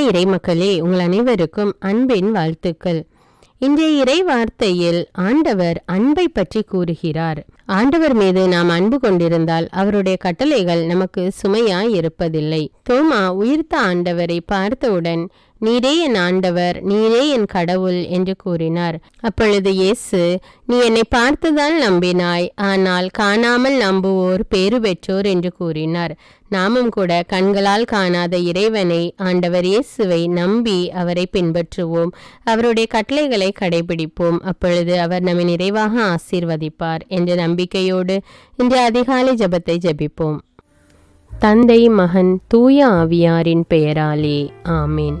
அன்பு இறைமக்களே உங்கள் அனைவருக்கும் அன்பின் வாழ்த்துக்கள். இன்றைய இறை வார்த்தையில் ஆண்டவர் அன்பை பற்றி கூறுகிறார். ஆண்டவர் மீது நாம் அன்பு கொண்டிருந்தால் அவருடைய கட்டளைகள் நமக்கு சுமையாய் இருப்பதில்லை. தோமா உயிர்த்த ஆண்டவரை பார்த்தவுடன் நீரே என் ஆண்டவர் நீரே என் கடவுள் என்று கூறினார். அப்பொழுது இயேசு நீ என்னை பார்த்துதான் நம்பினாய் ஆனால் காணாமல் நம்புவோர் பேறு பெற்றோர் என்று கூறினார். நாமும் கூட கண்களால் காணாத இறைவனை ஆண்டவர் இயேசுவை நம்பி அவரை பின்பற்றுவோம். அவருடைய கட்டளைகளை கடைபிடிப்போம். அப்பொழுது அவர் நம்மை நிறைவாக ஆசீர்வதிப்பார் என்ற நம்பிக்கையோடு இன்று அதிகாலை ஜெபத்தை ஜபிப்போம். தந்தை மகன் தூய ஆவியாரின் பெயராலே ஆமீன்.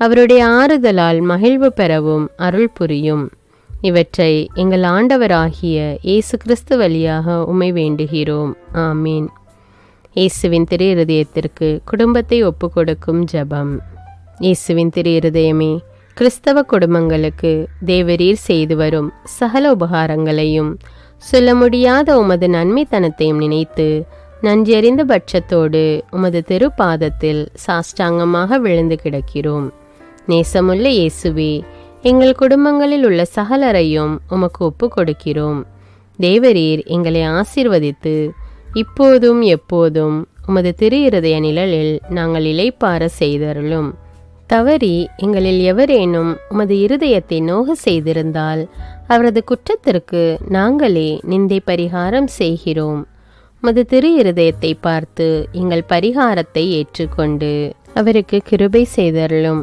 அவருடைய ஆறுதலால் மகிழ்வு பெறவும் அருள் புரியும். இவற்றை எங்கள் ஆண்டவராகிய இயேசு கிறிஸ்து வழியாக உமை வேண்டுகிறோம். ஆமீன். இயேசுவின் திரு இருதயத்திற்கு குடும்பத்தை ஒப்பு கொடுக்கும் ஜபம். இயேசுவின் திரு இருதயமே கிறிஸ்தவ குடும்பங்களுக்கு தேவரீர் செய்து வரும் சகல உபகாரங்களையும் சொல்ல முடியாத உமது நன்மைத்தனத்தையும் நினைத்து நன்றியறிந்த பட்சத்தோடு உமது திருப்பாதத்தில் சாஷ்டாங்கமாக விழுந்து கிடக்கிறோம். நேசமுள்ள இயேசுவே எங்கள் குடும்பங்களில் உள்ள சகலரையும் உமக்கு ஒப்பு கொடுக்கிறோம் தேவரீர் எங்களை ஆசீர்வதித்து இப்போதும் எப்போதும் உமது திரு இருதய நிழலில் நாங்கள் இலைப்பார செய்தருளும். தவறி எங்களில் எவரேனும் உமது இருதயத்தை நோக செய்திருந்தால் அவரது குற்றத்திற்கு நாங்களே நிந்தை பரிகாரம் செய்கிறோம். உமது திரு இருதயத்தை பார்த்து எங்கள் பரிகாரத்தை ஏற்றுக்கொண்டு அவருக்கு கிருபை செய்தருளும்.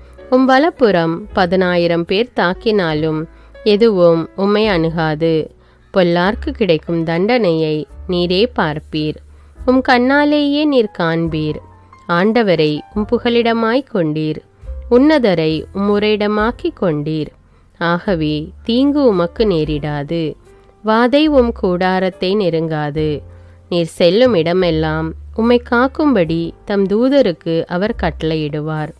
உம் வலப்புறம் பதினாயிரம் பேர் தாக்கினாலும் எதுவும் உம்மை அணுகாது. பொல்லார்க்கு கிடைக்கும் தண்டனையை நீரே பார்ப்பீர். உம் கண்ணாலேயே நீர் காண்பீர். ஆண்டவரை உம் புகலிடமாய் கொண்டீர். உன்னதரை உம்முறையிடமாக்கிக் கொண்டீர். ஆகவே தீங்கு உமக்கு நேரிடாது. வாதை உம் கூடாரத்தை நெருங்காது. நீர் செல்லும் இடமெல்லாம் உம்மை காக்கும்படி தம் தூதருக்கு அவர் கட்டளையிடுவார்.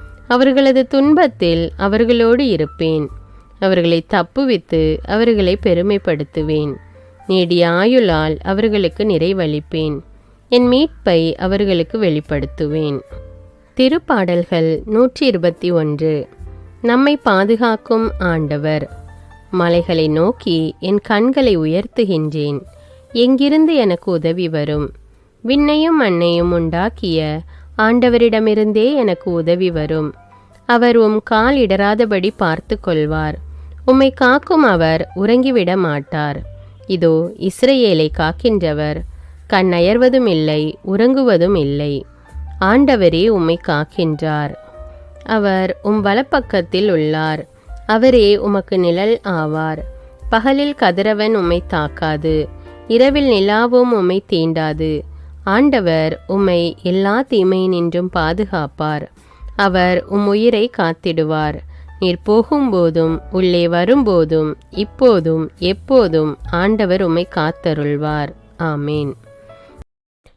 அவர்களது துன்பத்தில் அவர்களோடு இருப்பேன். அவர்களை தப்புவித்து அவர்களை பெருமைப்படுத்துவேன். நீடிய ஆயுளால் அவர்களுக்கு நிறைவளிப்பேன். என் மீட்பை அவர்களுக்கு வெளிப்படுத்துவேன். திருப்பாடல்கள் நூற்றி இருபத்தி ஒன்று நம்மை பாதுகாக்கும் ஆண்டவர். மலைகளை நோக்கி என் கண்களை உயர்த்துகின்றேன். எங்கிருந்து எனக்கு உதவி வரும்? விண்ணையும் மண்ணையும் உண்டாக்கிய ஆண்டவரிடமிருந்தே எனக்கு உதவி வரும். அவர் உம் கால் இடராதபடி பார்த்து கொள்வார். உம்மை காக்கும் அவர் உறங்கிவிட மாட்டார். இதோ இஸ்ரேலை காக்கின்றவர். கண்ணயர்வதும் இல்லை உறங்குவதும் இல்லை. ஆண்டவரே உம்மை காக்கின்றார். அவர் உம் வலப்பக்கத்தில் உள்ளார். அவரே உமக்கு நிழல் ஆவார். பகலில் கதிரவன் உம்மை தாக்காது. இரவில் நிலாவும் உம்மை தீண்டாது. ஆண்டவர் உம்மை எல்லா தீமையினின்றும் பாதுகாப்பார். அவர் உம் உயிரை காத்திடுவார். நீர் போகும்போதும் உள்ளே வரும்போதும் இப்போதும் எப்போதும் ஆண்டவர் உம்மை காத்தருள்வார். ஆமேன்.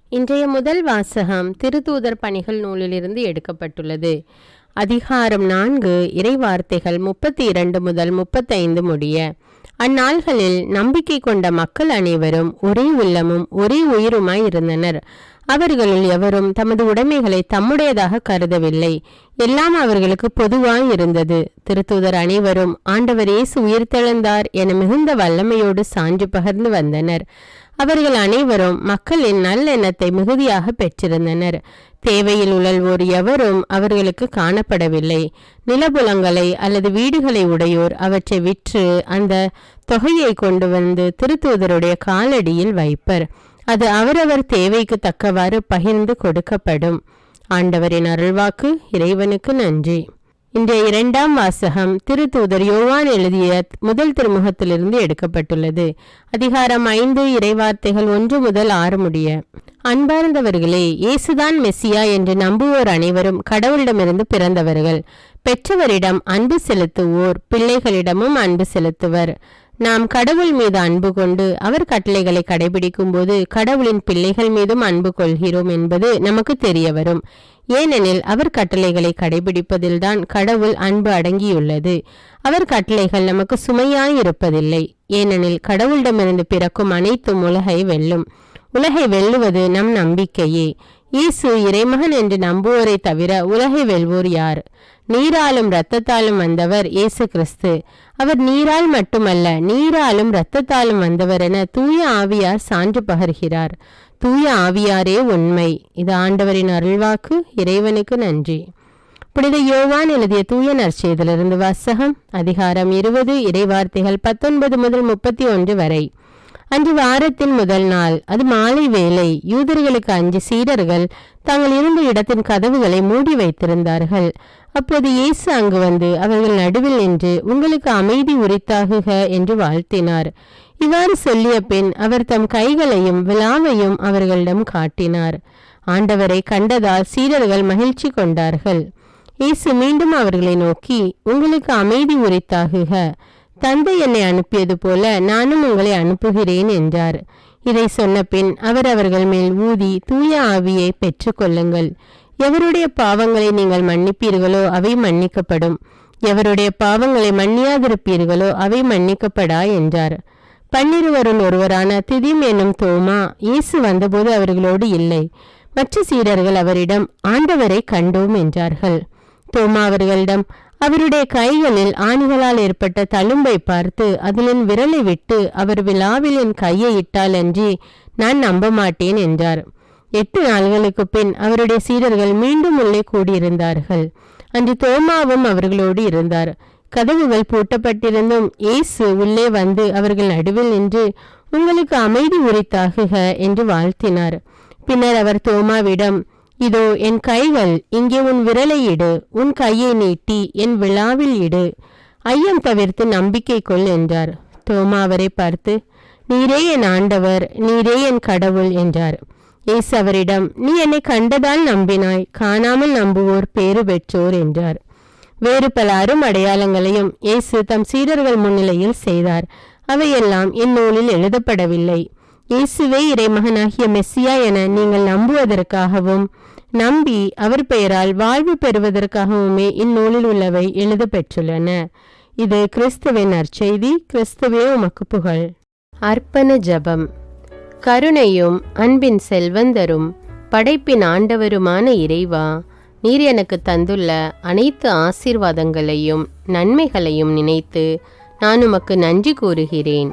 இன்றைய முதல் வாசகம் திருத்தூதர் பணிகள் நூலிலிருந்து எடுக்கப்பட்டுள்ளது. அதிகாரம் நான்கு இறைவார்த்தைகள் முப்பத்தி இரண்டு முதல் முப்பத்தைந்து முடிய. அந்நாள்களில் நம்பிக்கை கொண்ட மக்கள் அனைவரும் ஒரே உள்ளமும் ஒரே உயிருமாய் இருந்தனர். அவர்களுள் எவரும் தமது உடைமைகளை தம்முடையதாக கருதவில்லை. எல்லாம் அவர்களுக்கு பொதுவாய் இருந்தது. திருத்தூதர் அனைவரும் ஆண்டவர் இயேசு உயிர்த்தெழுந்தார் என மிகுந்த வல்லமையோடு சான்று பகர்ந்து வந்தனர். அவர்கள் அனைவரும் மக்களின் நல்லெண்ணத்தை மிகுதியாக பெற்றிருந்தனர். தேவையில் உழல்வோர் எவரும் அவர்களுக்கு காணப்படவில்லை. நிலபுலங்களை அல்லது வீடுகளை உடையோர் அவற்றை விற்று அந்த தொகையை கொண்டு வந்து திருத்தூதருடைய காலடியில் வைப்பர். அது அவரவர் தேவைக்கு தக்கவாறு பகிர்ந்து கொடுக்கப்படும். ஆண்டவரின் அருள்வாக்கு இறைவனுக்கு நன்றி. இன்றைய இரண்டாம் வாசகம் திருத்தூதர் யோவான் எழுதிய முதல் திருமுகத்திலிருந்து எடுக்கப்பட்டுள்ளது. அதிகாரம் ஐந்து இறைவார்த்தைகள் ஒன்று முதல் ஆறு முடிய. அன்பார்ந்தவர்களே இயேசுதான் மெஸ்ஸியா என்று நம்புவோர் அனைவரும் கடவுளிடமிருந்து பிறந்தவர்கள். பெற்றவரிடம் அன்பு செலுத்துவோர் பிள்ளைகளிடமும் அன்பு செலுத்துவர். நாம் கடவுள் மீது அன்பு கொண்டு அவர் கட்டளைகளை கடைபிடிக்கும் போது கடவுளின் பிள்ளைகள் மீதும் அன்பு கொள்கிறோம் என்பது நமக்கு தெரிய வரும். ஏனெனில் அவர் கட்டளைகளை கடைபிடிப்பதில்தான் கடவுள் அன்பு அடங்கியுள்ளது. அவர் கட்டளைகள் நமக்கு சுமையாய் இருப்பதில்லை. ஏனெனில் கடவுளிடமிருந்து பிறக்கும் அனைத்தும் உலகை வெல்லும். உலகை வெல்லுவது நம் நம்பிக்கையே. இயேசு இறைமகன் என்று நம்புவோரை தவிர உலகை வெல்வோர் யார்? நீராலும் இரத்தத்தாலும் வந்தவர் இயேசு கிறிஸ்து. அவர் நீரால் மட்டுமல்ல நீராலும் இரத்தத்தாலும் வந்தவர் என தூய ஆவியார் சான்று பகர்கிறார். தூய ஆவியாரே உண்மை. இது ஆண்டவரின் அருள்வாக்கு இறைவனுக்கு நன்றி. புனித யோவான் எழுதிய தூய நற்செய்திலிருந்து வாசகம் அதிகாரம் இருபது இறைவார்த்தைகள் பத்தொன்பது முதல் முப்பத்தி ஒன்று வரை. அன்று வாரத்தின் முதல் நாள். அது மாலை வேலை யூதர்களுக்கு அஞ்சு சீடர்கள் தாங்கள் இருந்த இடத்தின் கதவுகளை மூடி வைத்திருந்தார்கள். அப்போது இயேசு அங்கு வந்து அவர்கள் நடுவில் நின்று உங்களுக்கு அமைதி உரித்தாகுக என்று வாழ்த்தினார். இவ்வாறு சொல்லிய பின் அவர் தம் கைகளையும் விழாவையும் அவர்களிடம் காட்டினார். ஆண்டவரை கண்டதால் சீடர்கள் மகிழ்ச்சி கொண்டார்கள். இயேசு மீண்டும் அவர்களை நோக்கி உங்களுக்கு அமைதி உரித்தாகுக. தந்தை என்னை அனுப்பியது போல நானும் உங்களை அனுப்புகிறேன் என்றார். இதை சொன்ன பின் அவர் அவர்கள் மேல் ஊதி தூய ஆவியை பெற்றுக்கொள்ளுங்கள் எவருடைய பாவங்களை நீங்கள் மன்னிப்பீர்களோ அவை மன்னிக்கப்படும். எவருடைய பாவங்களை மன்னியாதிருப்பீர்களோ அவை மன்னிக்கப்படா என்றார். பன்னிருவருள் ஒருவரான திதிம் என்னும் தோமா இயேசு வந்தபோது அவர்களோடு இல்லை. மற்ற சீடர்கள் அவரிடம் ஆண்டவரை கண்டோம் என்றார்கள். தோமா அவர்களிடம் அவருடைய கைகளில் ஆணிகளால் ஏற்பட்ட தழும்பை பார்த்து அதிலின் விரலை விட்டு அவர் விழாவில் என் கையை இட்டால் அன்றி நான் நம்ப மாட்டேன் என்றார். எட்டு நாள்களுக்கு பின் அவருடைய சீடர்கள் மீண்டும் உள்ளே கூடியிருந்தார்கள். அன்று தோமாவும் அவர்களோடு இருந்தார். கதவுகள் பூட்டப்பட்டிருந்தும் இயேசு உள்ளே வந்து அவர்கள் நடுவில் நின்று உங்களுக்கு அமைதி உரித்தாகுக என்று வாழ்த்தினார். பின்னர் அவர் தோமாவிடம் இதோ என் கைகள் இங்கே உன் விரலை இடு உன் கையை நீட்டி என் விழாவில் இடு. ஐயம் தவிர்த்து நம்பிக்கை கொள் என்றார். தோமா அவரை பார்த்து நீரே என் ஆண்டவர் நீரே என் கடவுள் என்றார். இயேசு அவரிடம் நீ என்னை கண்டதால் நம்பினாய் காணாமல் நம்புவோர் பேறு பெற்றோர் என்றார். வேறு பல அரும் அடையாளங்களையும் இயேசு தம் சீடர்கள் முன்னிலையில் செய்தார். அவையெல்லாம் இந்நூலில் எழுதப்படவில்லை. இயேசுவே இறைமகனாகிய மெஸ்ஸியா என நீங்கள் நம்புவதற்காகவும் நம்பி அவர் பெயரால் வாழ்வு பெறுவதற்காகவுமே இந்நூலில் உள்ளவை எழுத பெற்றுள்ளன. இது கிறிஸ்துவின் நற்செய்தி. கிறிஸ்துவே உமக்கு புகழ். அர்ப்பண ஜபம். கருணையும் அன்பின் செல்வந்தரும் படைப்பின் ஆண்டவருமான இறைவா நீர் எனக்கு தந்துள்ள அனைத்து ஆசீர்வாதங்களையும் நன்மைகளையும் நினைத்து நான் உமக்கு நன்றி கூறுகிறேன்.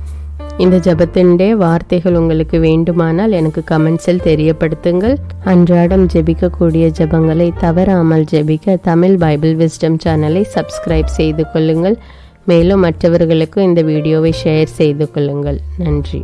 இந்த ஜெபத்தினுடைய வார்த்தைகள் உங்களுக்கு வேண்டுமானால் எனக்கு கமெண்ட்ஸில் தெரியப்படுத்துங்கள். அன்றாடம் ஜெபிக்கக்கூடிய ஜெபங்களை தவறாமல் ஜெபிக்க தமிழ் பைபிள் விஸ்டம் சேனலை சப்ஸ்கிரைப் செய்து கொள்ளுங்கள். மேலும் மற்றவர்களுக்கும் இந்த வீடியோவை ஷேர் செய்து கொள்ளுங்கள். நன்றி.